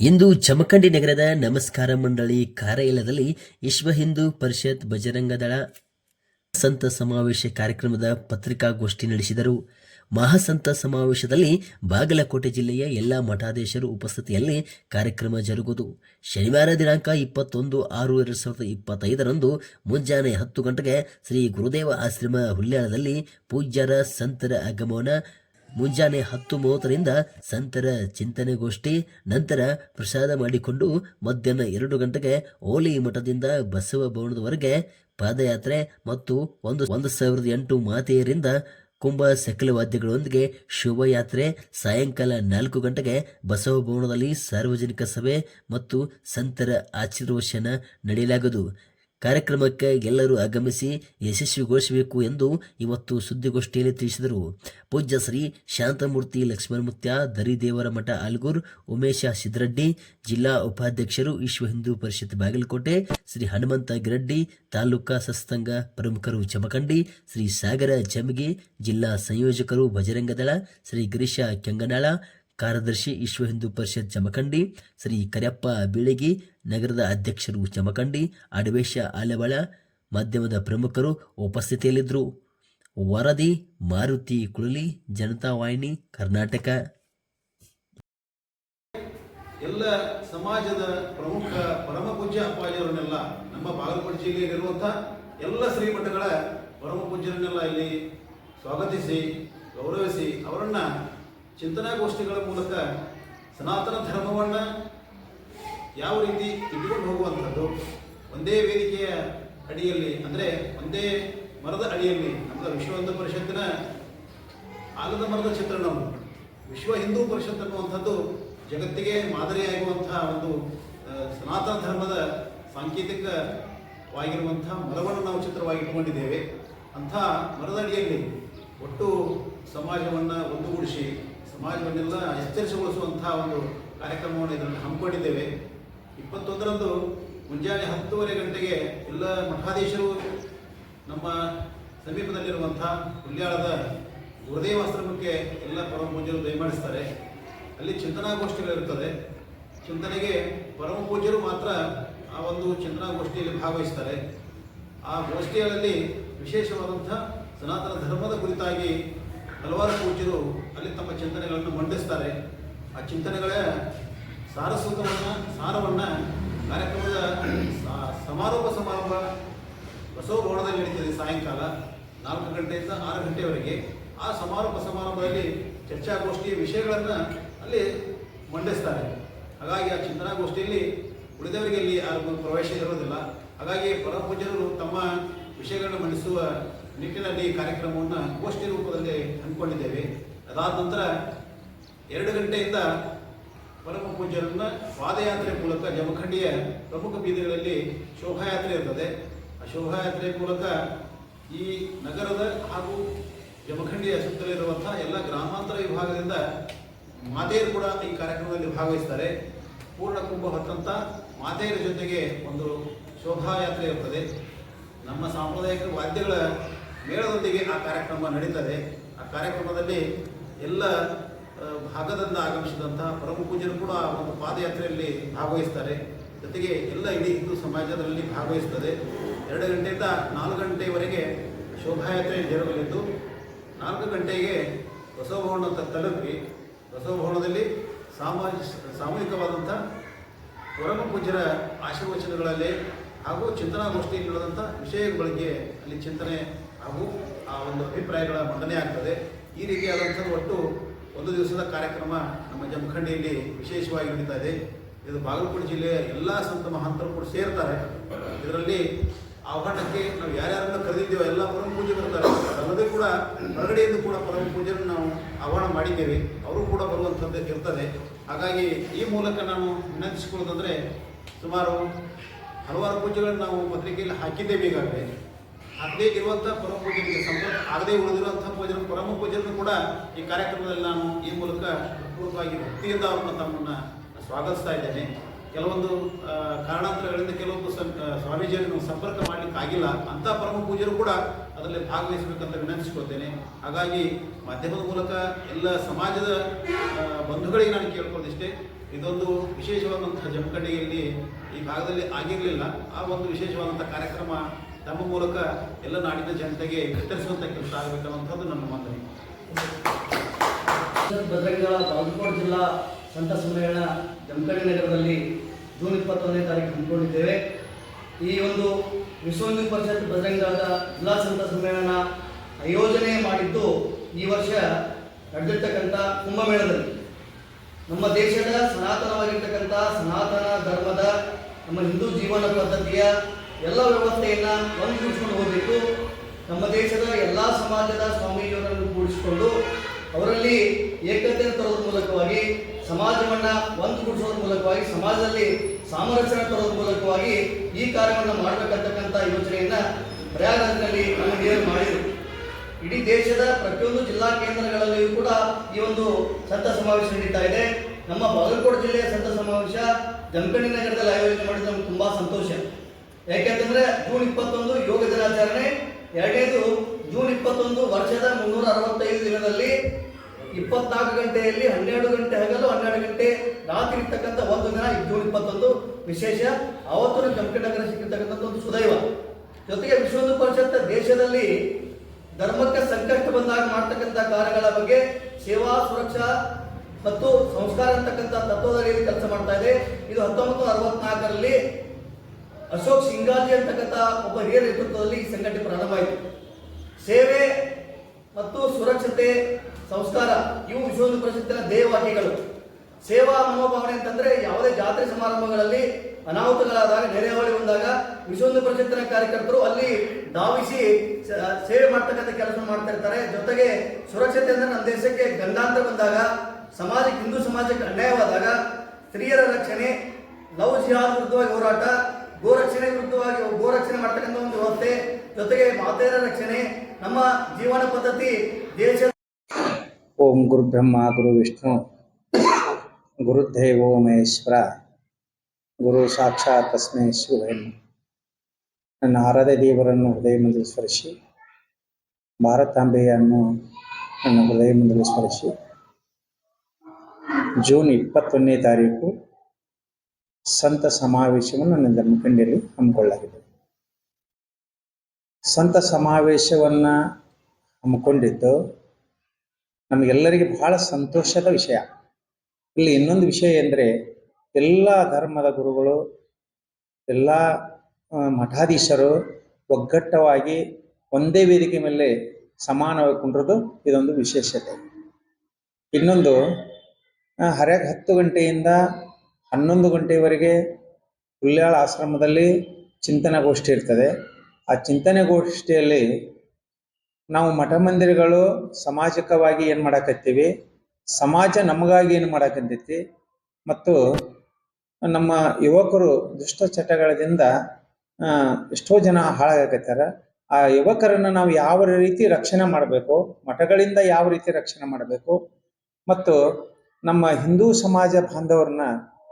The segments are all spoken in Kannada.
ಇಂದು ಜಮಖಂಡಿ ನಗರದ ನಮಸ್ಕಾರ ಮಂಡಳಿ ಕಾರ್ಯಾಲಯದಲ್ಲಿ ವಿಶ್ವ ಹಿಂದೂ ಪರಿಷತ್ ಬಜರಂಗದಳ ಸಂತ ಸಮಾವೇಶ ಕಾರ್ಯಕ್ರಮದ ಪತ್ರಿಕಾಗೋಷ್ಠಿ ನಡೆಸಿದರು. ಮಹಾಸಂತ ಸಮಾವೇಶದಲ್ಲಿ ಬಾಗಲಕೋಟೆ ಜಿಲ್ಲೆಯ ಎಲ್ಲ ಮಠಾಧೀಶರು ಉಪಸ್ಥಿತಿಯಲ್ಲಿ ಕಾರ್ಯಕ್ರಮ ಜರುಗುವುದು. ಶನಿವಾರ ದಿನಾಂಕ ಇಪ್ಪತ್ತೊಂದು ಆರು ಎರಡು ಸಾವಿರದ ಇಪ್ಪತ್ತೈದರಂದು ಮುಂಜಾನೆ ಹತ್ತು ಗಂಟೆಗೆ ಶ್ರೀ ಗುರುದೇವ ಆಶ್ರಮ ಹುಲ್ಯಾಳದಲ್ಲಿ ಪೂಜ್ಯರ ಸಂತರ ಆಗಮನ ಮುಂಜಾನೆ ಹತ್ತು ಮೂವತ್ತರಿಂದ ಸಂತರ ಚಿಂತನೆಗೋಷ್ಠಿ, ನಂತರ ಪ್ರಸಾದ ಮಾಡಿಕೊಂಡು ಮಧ್ಯಾಹ್ನ ಎರಡು ಗಂಟೆಗೆ ಓಲಿ ಮಠದಿಂದ ಬಸವ ಭವನದವರೆಗೆ ಪಾದಯಾತ್ರೆ ಮತ್ತು ಒಂದು ಒಂದು ಸಾವಿರದ ಎಂಟು ಮಾತೆಯರಿಂದ ಕುಂಭ ಸಕಲ ವಾದ್ಯಗಳೊಂದಿಗೆ ಶೋಭಾಯಾತ್ರೆ, ಸಾಯಂಕಾಲ ನಾಲ್ಕು ಗಂಟೆಗೆ ಬಸವ ಭವನದಲ್ಲಿ ಸಾರ್ವಜನಿಕ ಸಭೆ ಮತ್ತು ಸಂತರ ಆಶೀರ್ವಚನ ನಡೆಯಲಾಗುವುದು ಕಾರ್ಯಕ್ರಮಕ್ಕೆ ಎಲ್ಲರೂ ಆಗಮಿಸಿ ಯಶಸ್ವಿಗೊಳಿಸಬೇಕು ಎಂದು ಇವತ್ತು ಸುದ್ದಿಗೋಷ್ಠಿಯಲ್ಲಿ ತಿಳಿಸಿದರು. ಪೂಜ್ಯ ಶ್ರೀ ಶಾಂತಮೂರ್ತಿ ಲಕ್ಷ್ಮಣಮುತ್ಯ ದರಿದೇವರ ಮಠ ಆಲ್ಗೂರ್, ಉಮೇಶ ಸಿದ್ರಡ್ಡಿ ಜಿಲ್ಲಾ ಉಪಾಧ್ಯಕ್ಷರು ವಿಶ್ವ ಹಿಂದೂ ಪರಿಷತ್ ಬಾಗಲಕೋಟೆ, ಶ್ರೀ ಹನುಮಂತ ಗಿರಡ್ಡಿ, ತಾಲೂಕಾ ಸಸ್ತಂಗ ಪ್ರಮುಖರು ಚಮಕಂಡಿ ಶ್ರೀ ಸಾಗರ ಜಮಗಿ, ಜಿಲ್ಲಾ ಸಂಯೋಜಕರು ಬಜರಂಗದಳ ಶ್ರೀ ಗಿರೀಶ ಕೆಂಗನಾಳ ಕಾರ್ಯದರ್ಶಿ ವಿಶ್ವ ಹಿಂದೂ ಪರಿಷತ್ ಜಮಖಂಡಿ, ಶ್ರೀ ಕರಿಯಪ್ಪ ಬೀಳಗಿ, ನಗರದ ಅಧ್ಯಕ್ಷರು ಜಮಖಂಡಿ, ಅಡವೇಶ ಆಲೆಬಳ ಮಾಧ್ಯಮದ ಪ್ರಮುಖರು ಉಪಸ್ಥಿತಿಯಲ್ಲಿದ್ದರು. ವರದಿ, ಮಾರುತಿ ಕುಳಲಿ, ಜನತಾ ವಾಹಿನಿ, ಕರ್ನಾಟಕ. ಎಲ್ಲ ಸಮಾಜದ ಪ್ರಮುಖ ಪರಮ ಪೂಜ್ಯ ಅಪ್ಪಾಜಿಯವರನ್ನೆಲ್ಲ ನಮ್ಮ ಬಾಗಲಕೋಟೆ ಜಿಲ್ಲೆಯಲ್ಲಿರುವಂಥ ಎಲ್ಲ ಶ್ರೀಮಠಗಳ ಪರಮ ಪೂಜ್ಯರನ್ನೆಲ್ಲ ಇಲ್ಲಿ ಸ್ವಾಗತಿಸಿ, ಗೌರವಿಸಿ ಅವರನ್ನ ಚಿಂತನಾಗೋಷ್ಠಿಗಳ ಮೂಲಕ ಸನಾತನ ಧರ್ಮವನ್ನು ಯಾವ ರೀತಿ ಇಟ್ಕೊಂಡು ಹೋಗುವಂಥದ್ದು, ಒಂದೇ ವೇದಿಕೆಯ ಅಡಿಯಲ್ಲಿ, ಅಂದರೆ ಒಂದೇ ಮರದ ಅಡಿಯಲ್ಲಿ, ನಮ್ಮ ವಿಶ್ವ ಹಿಂದೂ ಪರಿಷತ್ತಿನ ಆಲದ ಮರದ ಚಿತ್ರಣವು, ವಿಶ್ವ ಹಿಂದೂ ಪರಿಷತ್ ಅನ್ನುವಂಥದ್ದು ಜಗತ್ತಿಗೆ ಮಾದರಿಯಾಗುವಂತಹ ಒಂದು ಸನಾತನ ಧರ್ಮದ ಸಾಂಕೇತಿಕವಾಗಿರುವಂತಹ ಮರವನ್ನು ನಾವು ಚಿತ್ರವಾಗಿ ಇಟ್ಟುಕೊಂಡಿದ್ದೇವೆ. ಅಂಥ ಮರದ ಅಡಿಯಲ್ಲಿ ಒಟ್ಟು ಸಮಾಜವನ್ನು ಒಂದುಗೂಡಿಸಿ ಸಮಾಜವನ್ನೆಲ್ಲ ಎಚ್ಚರಿಸಿಗೊಳಿಸುವಂತಹ ಒಂದು ಕಾರ್ಯಕ್ರಮವನ್ನು ಇದರಲ್ಲಿ ಹಮ್ಮಿಕೊಂಡಿದ್ದೇವೆ. ಇಪ್ಪತ್ತೊಂದರಂದು ಮುಂಜಾನೆ ಹತ್ತುವರೆ ಗಂಟೆಗೆ ಎಲ್ಲ ಮಠಾಧೀಶರು ನಮ್ಮ ಸಮೀಪದಲ್ಲಿರುವಂಥ ಗುರುದೇವ ಆಶ್ರಮಕ್ಕೆ ಎಲ್ಲ ಪರಮ ಪೂಜ್ಯರು ದಯಮಾಡಿಸ್ತಾರೆ ಅಲ್ಲಿ ಚಿಂತನಾಗೋಷ್ಠಿಗಳಿರುತ್ತದೆ ಚಿಂತನೆಗೆ ಪರಮ ಪೂಜ್ಯರು ಮಾತ್ರ ಆ ಒಂದು ಚಿಂತನಾಗೋಷ್ಠಿಯಲ್ಲಿ ಭಾಗವಹಿಸ್ತಾರೆ. ಆ ಗೋಷ್ಠಿಗಳಲ್ಲಿ ವಿಶೇಷವಾದಂಥ ಸನಾತನ ಧರ್ಮದ ಕುರಿತಾಗಿ ಹಲವಾರು ಪೂಜ್ಯರು ಅಲ್ಲಿ ತಮ್ಮ ಚಿಂತನೆಗಳನ್ನು ಮಂಡಿಸ್ತಾರೆ. ಆ ಚಿಂತನೆಗಳ ಸಾರಸ್ವತವನ್ನು ಸಾರವನ್ನು ಕಾರ್ಯಕ್ರಮದ ಸಮಾರೋಪ ಸಮಾರಂಭ ಬಸವ ಭವನದಲ್ಲಿ ನಡೀತದೆ ಸಾಯಂಕಾಲ ನಾಲ್ಕು ಗಂಟೆಯಿಂದ ಆರು ಗಂಟೆವರೆಗೆ. ಆ ಸಮಾರೋಪ ಸಮಾರಂಭದಲ್ಲಿ ಚರ್ಚಾಗೋಷ್ಠಿಯ ವಿಷಯಗಳನ್ನು ಅಲ್ಲಿ ಮಂಡಿಸ್ತಾರೆ. ಹಾಗಾಗಿ ಆ ಚಿಂತನಾಗೋಷ್ಠಿಯಲ್ಲಿ ಉಳಿದವರಿಗೆ ಅಲ್ಲಿ ಯಾರಿಗೂ ಪ್ರವೇಶ ಇರೋದಿಲ್ಲ ಹಾಗಾಗಿ ಪರಪೂಜರು ತಮ್ಮ ವಿಷಯಗಳನ್ನು ಮಂಡಿಸುವ ನಿಟ್ಟಿನಲ್ಲಿ ಕಾರ್ಯಕ್ರಮವನ್ನು ಗೋಷ್ಠಿ ರೂಪದಲ್ಲಿ ಹಮ್ಮಿಕೊಂಡಿದ್ದೇವೆ. ಅದಾದ ನಂತರ ಎರಡು ಗಂಟೆಯಿಂದ ಪರಮ ಪೂಜ್ಯರನ್ನ ಪಾದಯಾತ್ರೆ ಮೂಲಕ ಜಮಖಂಡಿಯ ಪ್ರಮುಖ ಬೀದಿಗಳಲ್ಲಿ ಶೋಭಾಯಾತ್ರೆ ಇರ್ತದೆ. ಆ ಶೋಭಾಯಾತ್ರೆ ಮೂಲಕ ಈ ನಗರದ ಹಾಗೂ ಜಮಖಂಡಿಯ ಸುತ್ತಲಿರುವಂಥ ಎಲ್ಲ ಗ್ರಾಮಾಂತರ ವಿಭಾಗದಿಂದ ಮಾತೆಯರು ಕೂಡ ಈ ಕಾರ್ಯಕ್ರಮದಲ್ಲಿ ಭಾಗವಹಿಸ್ತಾರೆ. ಪೂರ್ಣ ಕುಂಭ ಹೊತ್ತಂತ ಮಾತೆಯರ ಜೊತೆಗೆ ಒಂದು ಶೋಭಾಯಾತ್ರೆ ಇರ್ತದೆ. ನಮ್ಮ ಸಾಂಪ್ರದಾಯಿಕ ವಾದ್ಯಗಳ ಮೇಳದೊಂದಿಗೆ ಆ ಕಾರ್ಯಕ್ರಮ ನಡೀತದೆ. ಆ ಕಾರ್ಯಕ್ರಮದಲ್ಲಿ ಎಲ್ಲ ಭಾಗದಿಂದ ಆಗಮಿಸಿದಂತಹ ಪರಮ ಪೂಜ್ಯರು ಕೂಡ ಒಂದು ಪಾದಯಾತ್ರೆಯಲ್ಲಿ ಭಾಗವಹಿಸ್ತಾರೆ. ಜೊತೆಗೆ ಎಲ್ಲ ಇಡೀ ಹಿಂದೂ ಸಮಾಜದಲ್ಲಿ ಭಾಗವಹಿಸ್ತದೆ. ಎರಡು ಗಂಟೆಯಿಂದ ನಾಲ್ಕು ಗಂಟೆಯವರೆಗೆ ಶೋಭಾಯಾತ್ರೆ ಜರುಗಲಿದ್ದು, ನಾಲ್ಕು ಗಂಟೆಗೆ ಬಸವಭವನ ತಲುಪಿ, ಬಸವಭವನದಲ್ಲಿ ಸಾಮಾಜ, ಸಾಮೂಹಿಕವಾದಂಥ ಪರಮ ಪೂಜ್ಯರ ಆಶೀರ್ವಚನಗಳಲ್ಲಿ ಹಾಗೂ ಚಿಂತನಾಗೋಷ್ಠಿಯಲ್ಲಿ ನಡೆದಂಥ ವಿಷಯಗಳಿಗೆ ಅಲ್ಲಿ ಚಿಂತನೆ ಹಾಗೂ ಆ ಒಂದು ಅಭಿಪ್ರಾಯಗಳ ಮಂಡನೆ ಆಗ್ತದೆ. ಈ ರೀತಿಯಾದಂಥದ್ದು ಒಟ್ಟು ಒಂದು ದಿವಸದ ಕಾರ್ಯಕ್ರಮ ನಮ್ಮ ಜಮಖಂಡಿಯಲ್ಲಿ ವಿಶೇಷವಾಗಿ ನಡೀತಾ ಇದೆ. ಇದು ಬಾಗಲಕೋಟೆ ಜಿಲ್ಲೆಯ ಎಲ್ಲ ಸಂತ ಮಹಾಂತರು ಕೂಡ ಸೇರ್ತಾರೆ. ಇದರಲ್ಲಿ ಆಹ್ವಾನಕ್ಕೆ ನಾವು ಯಾರ್ಯಾರನ್ನು ಕರೆದಿದ್ದೇವೆ ಎಲ್ಲ ಪರಮ ಪೂಜೆ ಬರ್ತಾರೆ. ಅಲ್ಲದೆ ಕೂಡ ಹೊರಗಡೆಯಿಂದ ಕೂಡ ಪರಮ ಪೂಜೆಯನ್ನು ನಾವು ಆಹ್ವಾನ ಮಾಡಿದ್ದೇವೆ. ಅವರು ಕೂಡ ಬರುವಂಥದ್ದು ಇರ್ತದೆ. ಹಾಗಾಗಿ ಈ ಮೂಲಕ ನಾನು ವಿನಂತಿಸಿಕೊಳ್ಳೋದಂದರೆ ಸುಮಾರು ಹಲವಾರು ಪೂಜೆಗಳನ್ನು ನಾವು ಪತ್ರಿಕೆಯಲ್ಲಿ ಹಾಕಿದ್ದೇವೆ ಈಗಾಗಲೇ. ಹಾಕದೇ ಇರುವಂಥ ಪರಮ ಪೂಜನಿಗೆ ಸಂಪರ್ಕ, ಆಗದೇ ಉಳಿದಿರುವಂಥ ಪೂಜೆ ಪರಮ ಪೂಜನೂ ಕೂಡ ಈ ಕಾರ್ಯಕ್ರಮದಲ್ಲಿ ನಾನು ಈ ಮೂಲಕ ಪೂರ್ವಕವಾಗಿ ಭಕ್ತಿಯಿಂದ ಅವ್ರನ್ನ ತಮ್ಮನ್ನು ಸ್ವಾಗತಿಸ್ತಾ ಇದ್ದೇನೆ. ಕೆಲವೊಂದು ಕಾರಣಾಂತರಗಳಿಂದ ಕೆಲವೊಂದು ಸ್ವಾಮೀಜಿಯನ್ನು ಸಂಪರ್ಕ ಮಾಡಲಿಕ್ಕಾಗಿಲ್ಲ. ಅಂಥ ಪರಮ ಪೂಜರು ಕೂಡ ಅದರಲ್ಲಿ ಭಾಗವಹಿಸಬೇಕಂತ ವಿನಂತಿಸ್ಕೊಳ್ತೇನೆ. ಹಾಗಾಗಿ ಮಾಧ್ಯಮದ ಮೂಲಕ ಎಲ್ಲ ಸಮಾಜದ ಬಂಧುಗಳಿಗೆ ನಾನು ಕೇಳ್ಕೊಳ್ಳೋದಿಷ್ಟೇ. ಇದೊಂದು ವಿಶೇಷವಾದಂಥ ಜಮಖಂಡಿಯಲ್ಲಿ ಈ ಭಾಗದಲ್ಲಿ ಆಗಿರಲಿಲ್ಲ. ಆ ಒಂದು ವಿಶೇಷವಾದಂಥ ಕಾರ್ಯಕ್ರಮ ತಮ್ಮ ಮೂಲಕ ಎಲ್ಲ ನಾಡಿನ ಜನತೆಗೆ ವಿತರಿಸುವಂಥ ಕೆಲಸ ಆಗಬೇಕನ್ನುವಂಥದ್ದು ನನ್ನ ಭದ್ರಂಗಳ ಬಾಗಲಕೋಟೆ ಜಿಲ್ಲಾ ಸಂತ ಸಮ್ಮೇಳನ ಜಮಖಂಡಿ ನಗರದಲ್ಲಿ ಜೂನ್ ಇಪ್ಪತ್ತೊಂದನೇ ತಾರೀಕು ಹಮ್ಮಿಕೊಂಡಿದ್ದೇವೆ. ಈ ಒಂದು ವಿಶ್ವ ಪರಿಷತ್ ಬಜರಂಗದಳದ ಜಿಲ್ಲಾ ಸಂತ ಸಮ್ಮೇಳನ ಆಯೋಜನೆ ಮಾಡಿದ್ದು ಈ ವರ್ಷ ನಡೆದಿರ್ತಕ್ಕಂಥ ಕುಂಭಮೇಳದಲ್ಲಿ. ನಮ್ಮ ದೇಶದ ಸನಾತನವಾಗಿರ್ತಕ್ಕಂಥ ಸನಾತನ ಧರ್ಮದ ನಮ್ಮ ಹಿಂದೂ ಜೀವನ ಪದ್ಧತಿಯ ಎಲ್ಲ ವ್ಯವಸ್ಥೆಯನ್ನು ಒಂದುಗೂಡಿಸ್ಕೊಂಡು ಹೋಗಬೇಕು. ನಮ್ಮ ದೇಶದ ಎಲ್ಲ ಸಮಾಜದ ಸ್ವಾಮೀಜಿಯವರನ್ನು ಕೂಡಿಸಿಕೊಂಡು ಅವರಲ್ಲಿ ಏಕತೆಯನ್ನು ತರೋದ್ರ ಮೂಲಕವಾಗಿ, ಸಮಾಜವನ್ನು ಒಂದುಗೂಡಿಸೋದ್ರ ಮೂಲಕವಾಗಿ, ಸಮಾಜದಲ್ಲಿ ಸಾಮರಸ್ಯ ತರೋದ್ರ ಮೂಲಕವಾಗಿ ಈ ಕಾರ್ಯವನ್ನು ಮಾಡಬೇಕಂತಕ್ಕಂಥ ಯೋಚನೆಯನ್ನು ಪ್ರಯಾಗರಾಜ್ನಲ್ಲಿ ನಮಗೆ ಮಾಡಿದರು. ಇಡೀ ದೇಶದ ಪ್ರತಿಯೊಂದು ಜಿಲ್ಲಾ ಕೇಂದ್ರಗಳಲ್ಲಿಯೂ ಕೂಡ ಈ ಒಂದು ಸಂತ ಸಮಾವೇಶ ನಡೀತಾ ಇದೆ. ನಮ್ಮ ಬಾಗಲಕೋಟೆ ಜಿಲ್ಲೆಯ ಸಂತ ಸಮಾವೇಶ ಜಮಖಂಡಿ ನಗರದಲ್ಲಿ ಆಯೋಜನೆ ಮಾಡಿದ ನಮ್ಗೆ ತುಂಬಾ ಸಂತೋಷ. ಯಾಕೆಂತಂದ್ರೆ ಜೂನ್ ಇಪ್ಪತ್ತೊಂದು ಯೋಗ ದಿನಾಚರಣೆ, ಎರಡನೇದು ಜೂನ್ ಇಪ್ಪತ್ತೊಂದು, ವರ್ಷದ ಮುನ್ನೂರ ಅರವತ್ತೈದು ದಿನದಲ್ಲಿ ಇಪ್ಪತ್ನಾಲ್ಕು ಗಂಟೆಯಲ್ಲಿ ಹನ್ನೆರಡು ಗಂಟೆ ಹಗಲು, ಹನ್ನೆರಡು ಗಂಟೆ ರಾತ್ರಿ ಇರ್ತಕ್ಕಂಥ ಒಂದು ದಿನ ಜೂನ್ ಇಪ್ಪತ್ತೊಂದು ವಿಶೇಷ. ಅವತ್ತು ನಗರ ಸಿಕ್ಕಿರ್ತಕ್ಕಂಥ ಒಂದು ಸುದೈವ. ಜೊತೆಗೆ ವಿಶ್ವ ಹಿಂದೂ ಪರಿಷತ್ ದೇಶದಲ್ಲಿ ಧರ್ಮಕ್ಕೆ ಸಂಕಷ್ಟ ಬಂದಾಗ ಮಾಡ್ತಕ್ಕಂಥ ಕಾರ್ಯಗಳ ಬಗ್ಗೆ ಸೇವಾ, ಸುರಕ್ಷಾ ಮತ್ತು ಸಂಸ್ಕಾರ ಅಂತಕ್ಕಂಥ ತತ್ವದಲ್ಲಿ ಕೆಲಸ ಮಾಡ್ತಾ ಇದೆ. ಇದು ಹತ್ತೊಂಬತ್ತು ಅರವತ್ನಾಲ್ಕರಲ್ಲಿ ಅಶೋಕ್ ಸಿಂಗಾಜಿ ಅಂತಕ್ಕಂಥ ಒಬ್ಬ ಹಿರಿಯ ನೇತೃತ್ವದಲ್ಲಿ ಈ ಸಂಘಟನೆ ಪ್ರಾರಂಭ ಆಯಿತು ಸೇವೆ ಮತ್ತು ಸುರಕ್ಷತೆ, ಸಂಸ್ಕಾರ, ಇವು ವಿಶ್ವ ಹಿಂದೂ ಪರಿಷತ್ತಿನ ಧ್ಯೇಯವಾಕ್ಯಗಳು ಸೇವಾ ಮನೋಭಾವನೆ ಅಂತಂದ್ರೆ ಯಾವುದೇ ಜಾತ್ರೆ ಸಮಾರಂಭಗಳಲ್ಲಿ ಅನಾಹುತಗಳಾದಾಗ ನೆರೆಹೊಳಿ ಬಂದಾಗ ವಿಶ್ವ ಹಿಂದೂ ಪರಿಷತ್ತಿನ ಕಾರ್ಯಕರ್ತರು ಅಲ್ಲಿ ಧಾವಿಸಿ ಸೇವೆ ಮಾಡ್ತಕ್ಕಂಥ ಕೆಲಸ ಮಾಡ್ತಾ ಇರ್ತಾರೆ. ಜೊತೆಗೆ ಸುರಕ್ಷತೆ ಅಂದ್ರೆ ನಮ್ಮ ದೇಶಕ್ಕೆ ಗಂಡಾಂತರ ಬಂದಾಗ, ಸಮಾಜಕ್ಕೆ, ಹಿಂದೂ ಸಮಾಜಕ್ಕೆ ಅನ್ಯಾಯವಾದಾಗ ಸ್ತ್ರೀಯರ ರಕ್ಷಣೆ, ಲವ್ ಜಿಹಾದ್ ವಿರುದ್ಧವಾಗಿ ಹೋರಾಟ ಗೋರಕ್ಷಣೆ ವಿರುದ್ಧವಾಗಿ ಗೋರಕ್ಷಣೆ ಮಾಡ್ತಕ್ಕಂಥ ಒಂದು ವ್ಯವಸ್ಥೆ, ಜೊತೆಗೆ ಮಾತೆಯರ ರಕ್ಷಣೆ ನಮ್ಮ ಜೀವನ ಪದ್ಧತಿ ದೇಶ ಓಂ ಗುರು ಬ್ರಹ್ಮ ಗುರು ವಿಷ್ಣು ಗುರುದೇವೋ ಮಹೇಶ್ವರ ಗುರು ಸಾಕ್ಷಾತ್ ತಸ್ಮೈ ನನ್ನ ಆರಾಧ್ಯ ದೇವರನ್ನು ಹೃದಯ ಮಂದಿರ ಸ್ಮರಿಸಿ, ಭಾರತಾಂಬೆಯನ್ನು ನನ್ನ ಹೃದಯ ಮಂದಿರ ಸ್ಮರಿಸಿ, ಜೂನ್ ಇಪ್ಪತ್ತೊಂದನೇ ತಾರೀಕು ಸಂತ ಸಮಾವೇಶವನ್ನು ನನ್ನ ಮುಖಂಡಿಯಲ್ಲಿ ಹಮ್ಮಿಕೊಳ್ಳಲಾಗಿದೆ. ಸಂತ ಸಮಾವೇಶವನ್ನು ಹಮ್ಮಿಕೊಂಡಿದ್ದು ನಮಗೆಲ್ಲರಿಗೆ ಬಹಳ ಸಂತೋಷದ ವಿಷಯ. ಇಲ್ಲಿ ಇನ್ನೊಂದು ವಿಷಯ ಎಂದರೆ, ಎಲ್ಲ ಧರ್ಮದ ಗುರುಗಳು, ಎಲ್ಲ ಮಠಾಧೀಶರು ಒಗ್ಗಟ್ಟವಾಗಿ ಒಂದೇ ವೇದಿಕೆ ಮೇಲೆ ಸಮಾನವಾಗಿ ಕುಂಡ್ರದು ಇದೊಂದು ವಿಶೇಷತೆ. ಇನ್ನೊಂದು ಹರ್ಯಾಗ ಹತ್ತು ಗಂಟೆಯಿಂದ ಹನ್ನೊಂದು ಗಂಟೆಯವರೆಗೆ ಹುಲ್ಯಾಳ ಆಶ್ರಮದಲ್ಲಿ ಚಿಂತನಗೋಷ್ಠಿ ಇರ್ತದೆ. ಆ ಚಿಂತನೆ ಗೋಷ್ಠಿಯಲ್ಲಿ ನಾವು ಮಠ ಮಂದಿರಗಳು ಸಾಮಾಜಿಕವಾಗಿ ಏನು ಮಾಡಾಕತ್ತೀವಿ? ಸಮಾಜ ನಮಗಾಗಿ ಏನು ಮಾಡಾಕತ್ತೈತಿ? ಮತ್ತು ನಮ್ಮ ಯುವಕರು ದುಷ್ಟ ಚಟಗಳಿಂದ ಎಷ್ಟೋ ಜನ ಹಾಳಾಗಕತ್ತಾರ. ಆ ಯುವಕರನ್ನ ನಾವು ಯಾವ ರೀತಿ ರಕ್ಷಣೆ ಮಾಡಬೇಕು? ಮಠಗಳಿಂದ ಯಾವ ರೀತಿ ರಕ್ಷಣೆ ಮಾಡಬೇಕು? ಮತ್ತು ನಮ್ಮ ಹಿಂದೂ ಸಮಾಜ ಬಾಂಧವರನ್ನ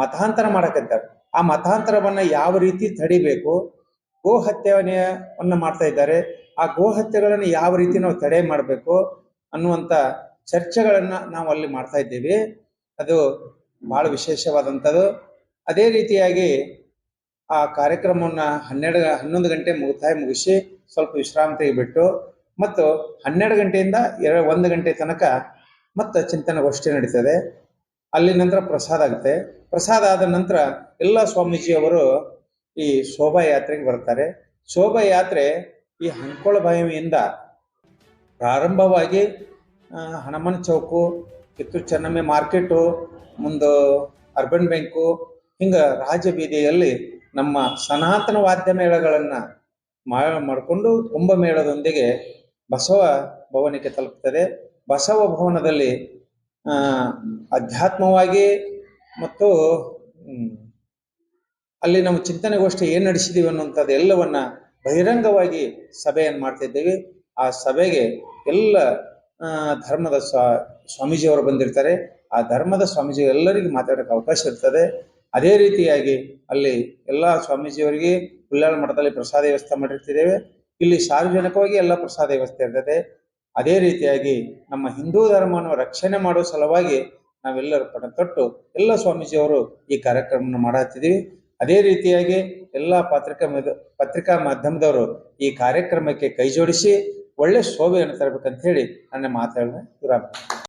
ಮತಾಂತರ ಮಾಡಕತ್ತಾರ. ಆ ಮತಾಂತರವನ್ನ ಯಾವ ರೀತಿ ತಡಿಬೇಕು? ಗೋ ಹತ್ಯೆಯನ್ನು ಮಾಡ್ತಾ ಇದ್ದಾರೆ. ಆ ಗೋ ಹತ್ಯೆಗಳನ್ನು ಯಾವ ರೀತಿ ನಾವು ತಡೆ ಮಾಡಬೇಕು ಅನ್ನುವಂಥ ಚರ್ಚೆಗಳನ್ನು ನಾವು ಅಲ್ಲಿ ಮಾಡ್ತಾ ಇದ್ದೀವಿ. ಅದು ಬಹಳ ವಿಶೇಷವಾದಂಥದ್ದು. ಅದೇ ರೀತಿಯಾಗಿ ಆ ಕಾರ್ಯಕ್ರಮವನ್ನ ಹನ್ನೆರಡು, ಹನ್ನೊಂದು ಗಂಟೆ ಮುಗಿತಾಯಿ ಮುಗಿಸಿ ಸ್ವಲ್ಪ ವಿಶ್ರಾಂತಿಗೆ ಬಿಟ್ಟು ಮತ್ತು ಹನ್ನೆರಡು ಗಂಟೆಯಿಂದ ಎರಡು ಒಂದು ಗಂಟೆ ತನಕ ಮತ್ತೆ ಚಿಂತನಗೋಷ್ಠಿ ನಡೀತದೆ. ಅಲ್ಲಿ ನಂತರ ಪ್ರಸಾದ ಆಗುತ್ತೆ. ಪ್ರಸಾದ ಆದ ನಂತರ ಎಲ್ಲ ಸ್ವಾಮೀಜಿಯವರು ಈ ಶೋಭಾಯಾತ್ರೆಗೆ ಬರ್ತಾರೆ. ಶೋಭಾಯಾತ್ರೆ ಈ ಹಂಕೊಳ ಬಾವಿಯಿಂದ ಪ್ರಾರಂಭವಾಗಿ ಹನುಮನ್ ಚೌಕು, ಕಿತ್ತೂರು ಚೆನ್ನಮ್ಮ ಮಾರ್ಕೆಟು, ಮುಂದೆ ಅರ್ಬನ್ ಬ್ಯಾಂಕು, ಹಿಂಗೆ ರಾಜಬೀದಿಯಲ್ಲಿ ನಮ್ಮ ಸನಾತನ ವಾದ್ಯ ಮೇಳಗಳನ್ನು ಮಾಡಿಕೊಂಡು ಕುಂಭಮೇಳದೊಂದಿಗೆ ಬಸವ ಭವನಕ್ಕೆ ತಲುಪ್ತದೆ. ಬಸವ ಭವನದಲ್ಲಿ ಅಧ್ಯಾತ್ಮವಾಗಿ ಮತ್ತು ಅಲ್ಲಿ ನಾವು ಚಿಂತನೆಗೋಷ್ಠಿ ಏನು ನಡೆಸಿದೀವಿ ಅನ್ನುವಂಥದ್ದು ಎಲ್ಲವನ್ನ ಬಹಿರಂಗವಾಗಿ ಸಭೆಯನ್ನು ಮಾಡ್ತಾ ಇದ್ದೇವೆ. ಆ ಸಭೆಗೆ ಎಲ್ಲ ಧರ್ಮದ ಸ್ವಾ, ಸ್ವಾಮೀಜಿಯವರು ಬಂದಿರ್ತಾರೆ. ಆ ಧರ್ಮದ ಸ್ವಾಮೀಜಿ ಎಲ್ಲರಿಗೂ ಮಾತಾಡೋಕ್ಕೆ ಅವಕಾಶ ಇರ್ತದೆ. ಅದೇ ರೀತಿಯಾಗಿ ಅಲ್ಲಿ ಎಲ್ಲ ಸ್ವಾಮೀಜಿಯವರಿಗೆ ಹುಲ್ಲಾಳ ಮಠದಲ್ಲಿ ಪ್ರಸಾದ ವ್ಯವಸ್ಥೆ ಮಾಡಿರ್ತಿದ್ದೇವೆ. ಇಲ್ಲಿ ಸಾರ್ವಜನಿಕವಾಗಿ ಎಲ್ಲ ಪ್ರಸಾದ ವ್ಯವಸ್ಥೆ ಇರ್ತದೆ. ಅದೇ ರೀತಿಯಾಗಿ ನಮ್ಮ ಹಿಂದೂ ಧರ್ಮವನ್ನು ರಕ್ಷಣೆ ಮಾಡುವ ಸಲುವಾಗಿ ನಾವೆಲ್ಲರೂ ಪಣ ತೊಟ್ಟು ಎಲ್ಲ ಸ್ವಾಮೀಜಿಯವರು ಈ ಕಾರ್ಯಕ್ರಮವನ್ನು ಮಾಡತ್ತಿದ್ದೀವಿ ಅದೇ ರೀತಿಯಾಗಿ ಎಲ್ಲ ಪತ್ರಿಕಾ ಪತ್ರಿಕಾ ಮಾಧ್ಯಮದವರು ಈ ಕಾರ್ಯಕ್ರಮಕ್ಕೆ ಕೈ ಜೋಡಿಸಿ ಒಳ್ಳೆ ಶೋಭೆಯನ್ನು ತರಬೇಕಂತ ಹೇಳಿ ನನ್ನ ಮಾತುಗಳನ್ನ ವಿರಾಮ